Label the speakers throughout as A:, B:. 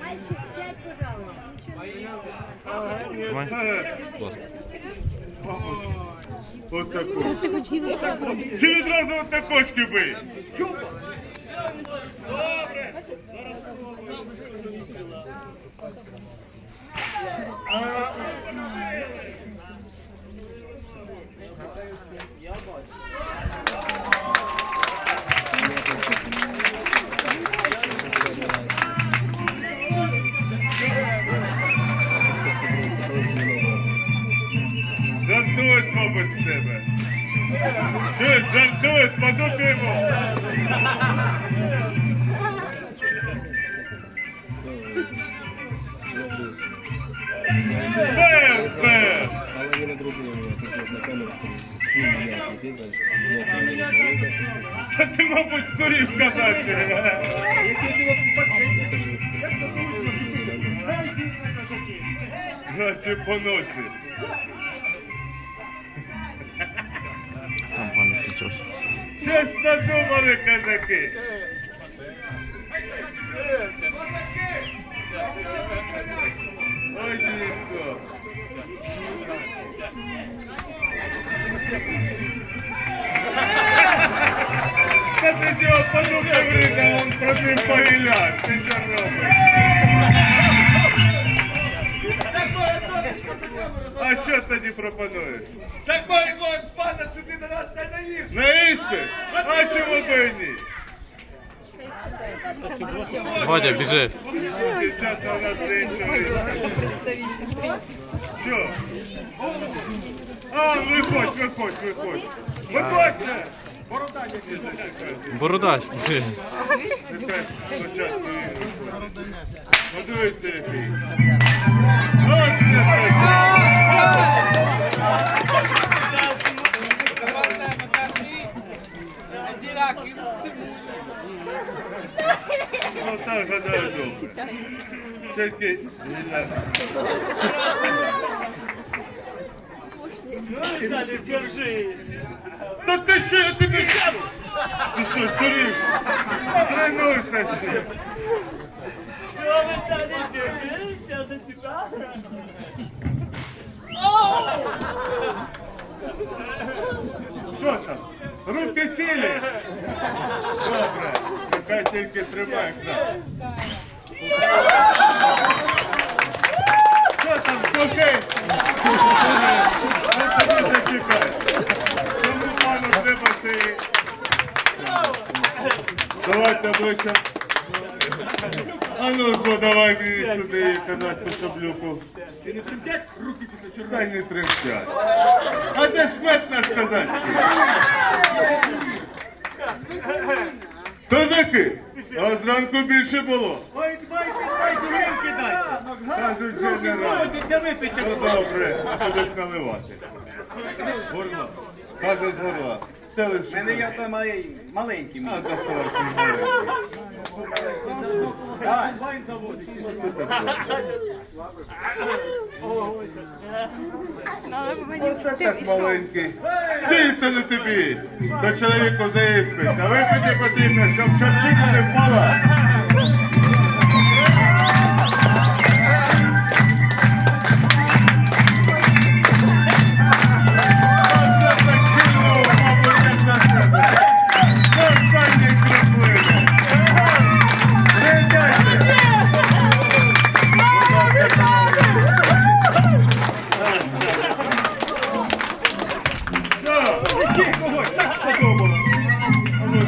A: Мальчик, сядь, пожалуйста.
B: От таку.
A: Ти хоч гілочку
B: Чи відразу от такочки бий? Жартують, мабуть, тебе. Чуєш, жартують, паду йому. Бе, бе.
C: Половина друзей у меня тут на камеру с ним меня здесь дальше. Много не знаю.
B: Та ти, мабуть, скорів сказати. Наче по ночі. muchachos. Atención, Paco Що? А що тоді пропонуєш?
D: Такой господа, сюди на нас не наїв!
B: На іспит? А чому би і ні?
E: Водя, біжи.
B: Дівчата у нас зайшли. Що? А, виходь, виходь, виходь. Виходьте!
E: Бородач, біжи.
B: Спочатку і виходить. Який. Так гадаю добре. Тільки не.
D: Далі держи!
B: Та ти що, я тобі що? Ти що, здурів? Тренуйся ще.
D: Ви далі держися за тебя?
B: Що там? Руки цілі? Добре. Нехай тільки тримає. Що там, слухай? Ну тобі зачекай. Тому пану треба ти... Давайте ближче. А ну ж, давай мені сюди казати шаблюку. Ти не тремтять? Руки після Хай не тремтять. А де ж мед наш казацький? Козаки, а зранку більше було. Кажуть, вже не рано.
D: Ходите!
B: Ну добре, будеш наливати. Горло. Каже з горла. Це лише.
D: Мене я то малий- маленький.
B: А, достатньо маленький.
D: Давай.
B: Так маленький. Це не тобі. До чоловіку заїспить. А випити потрібно, щоб чорчина не впала.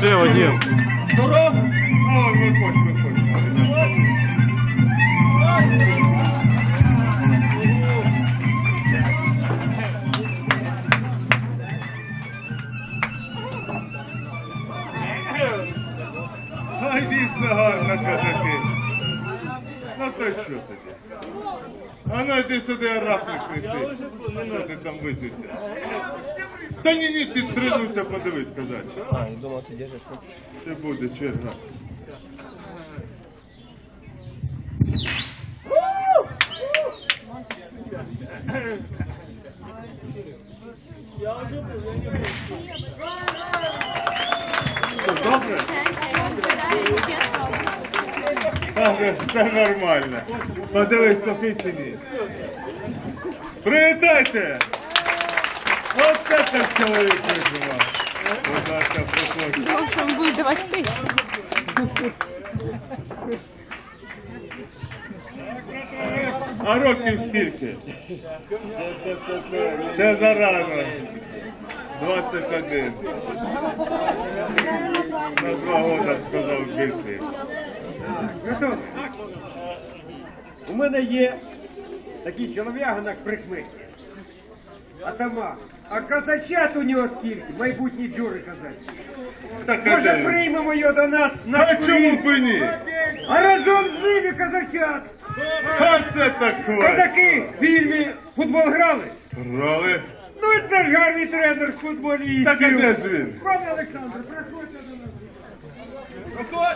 E: Біжи, Вадим.
B: О, виходь. Ай, дійсно гарно, казаки. Ну то що тоді? А ну йди сюди арахник неси. Що ти там виситься? Та ні, ні, ти стринуйся, подивись, казаче.
C: А, я думал, ты держишь.
B: Це буде черга. Добре? Все нормально. Подивись, Софійчині. Привітайте! От це так чоловік виживав. Будь ласка, проходьте.
A: Голосом буде давати ти.
B: А років скільки? Ще зарано. 21. На два года сказав більше.
F: У мене є такий чолов'ягонок прикметний. Атаман. А казачат у нього скільки? Майбутні джури казачі. Може приймемо його до нас на
B: А чому б і ні?
F: А разом з ними казачат.
B: А це так хватить.
F: Казаки в фільмі футбол грали.
B: Грали.
F: Ну і це ж гарний тренер футболістів.
B: Так а де ж він?
F: Пане Олександр, приходьте до нас.